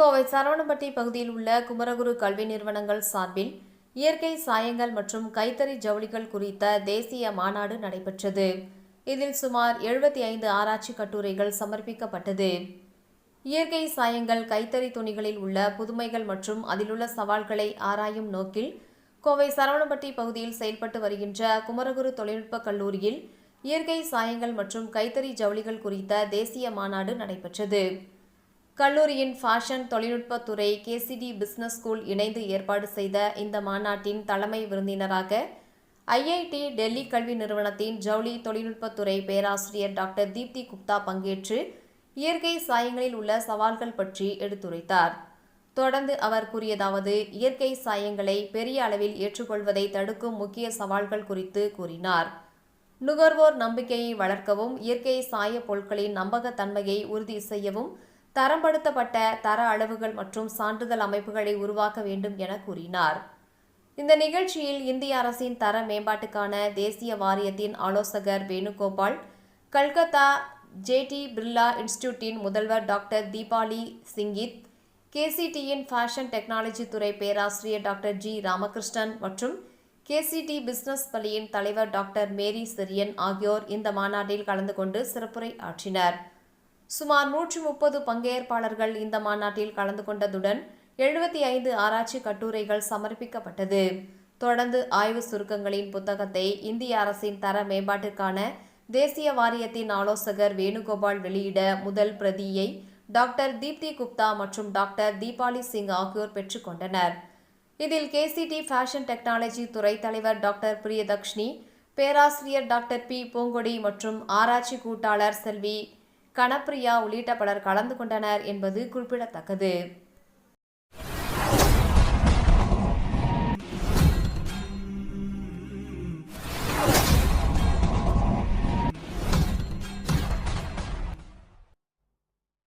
கோவை சரவணம்பட்டி பகுதியில் உள்ள குமரகுரு கல்வி நிறுவனங்கள் சார்பில் இயற்கை சாயங்கள் மற்றும் கைத்தறி ஜவுளிகள் குறித்த தேசிய மாநாடு நடைபெற்றது. இதில் சுமார் எழுபத்தி ஐந்து ஆராய்ச்சி கட்டுரைகள் சமர்ப்பிக்கப்பட்டது. இயற்கை சாயங்கள் கைத்தறி துணிகளில் உள்ள புதுமைகள் மற்றும் அதிலுள்ள சவால்களை ஆராயும் நோக்கில் கோவை சரவணம்பட்டி பகுதியில் செயல்பட்டு வருகின்ற குமரகுரு தொழில்நுட்ப கல்லூரியில் இயற்கை சாயங்கள் மற்றும் கைத்தறி ஜவுளிகள் குறித்த தேசிய மாநாடு நடைபெற்றது. கல்லூரியின் ஃபேஷன் தொழில்நுட்பத் துறை கேசிடி பிஸ்னஸ் ஸ்கூல் இணைந்து ஏற்பாடு செய்த இந்த மாநாட்டின் தலைமை விருந்தினராக ஐஐடி டெல்லி கல்வி நிறுவனத்தின் ஜவுளி தொழில்நுட்பத்துறை பேராசிரியர் டாக்டர் தீப்தி குப்தா பங்கேற்று இயற்கை சாயங்களில் உள்ள சவால்கள் பற்றி எடுத்துரைத்தார். தொடர்ந்து அவர் கூறியதாவது இயற்கை சாயங்களை பெரிய அளவில் ஏற்றுக்கொள்வதை தடுக்கும் முக்கிய சவால்கள் குறித்து கூறினார். நுகர்வோர் நம்பிக்கையை வளர்க்கவும் இயற்கை சாய பொருட்களின் நம்பகத்தன்மையை உறுதி செய்யவும் தரப்படுத்தப்பட்ட தர அளவுகள் மற்றும் சான்றிதழ் அமைப்புகளை உருவாக்க வேண்டும் என கூறினார். இந்த நிகழ்ச்சியில் இந்திய அரசின் தர மேம்பாட்டுக்கான தேசிய வாரியத்தின் ஆலோசகர் வேணுகோபால் கல்கத்தா ஜேடி பிர்லா இன்ஸ்டிடியூட்டின் முதல்வர் டாக்டர் தீபாலி சிங்கித் கேசிடியின் ஃபேஷன் டெக்னாலஜி துறை பேராசிரியர் டாக்டர் ஜி ராமகிருஷ்ணன் மற்றும் கேசிடி பிசினஸ் பள்ளியின் தலைவர் டாக்டர் மேரி செரியன் ஆகியோர் இந்த மாநாட்டில் கலந்து கொண்டு சிறப்புரை ஆற்றினர். சுமார் நூற்றி முப்பது பங்கேற்பாளர்கள் இந்த மாநாட்டில் கலந்து கொண்டதுடன் எழுபத்தி ஐந்து ஆராய்ச்சி கட்டுரைகள் சமர்ப்பிக்கப்பட்டது. தொடர்ந்து ஆய்வு சுருக்கங்களின் புத்தகத்தை இந்திய அரசின் தர மேம்பாட்டிற்கான தேசிய வாரியத்தின் ஆலோசகர் வேணுகோபால் வெளியிட முதல் பிரதியை டாக்டர் தீப்தி குப்தா மற்றும் டாக்டர் தீபாலி சிங் ஆகியோர் பெற்றுக்கொண்டனர் இதில் கேசிடி ஃபேஷன் டெக்னாலஜி துறை தலைவர் டாக்டர் பிரியதக்ஷினி பேராசிரியர் டாக்டர் பி. பூங்கொடி மற்றும் ஆராய்ச்சி கூட்டாளர் செல்வி கனப்பிரியா உள்ளிட்ட பலர் கலந்து கொண்டனர் என்பது குறிப்பிடத்தக்கது.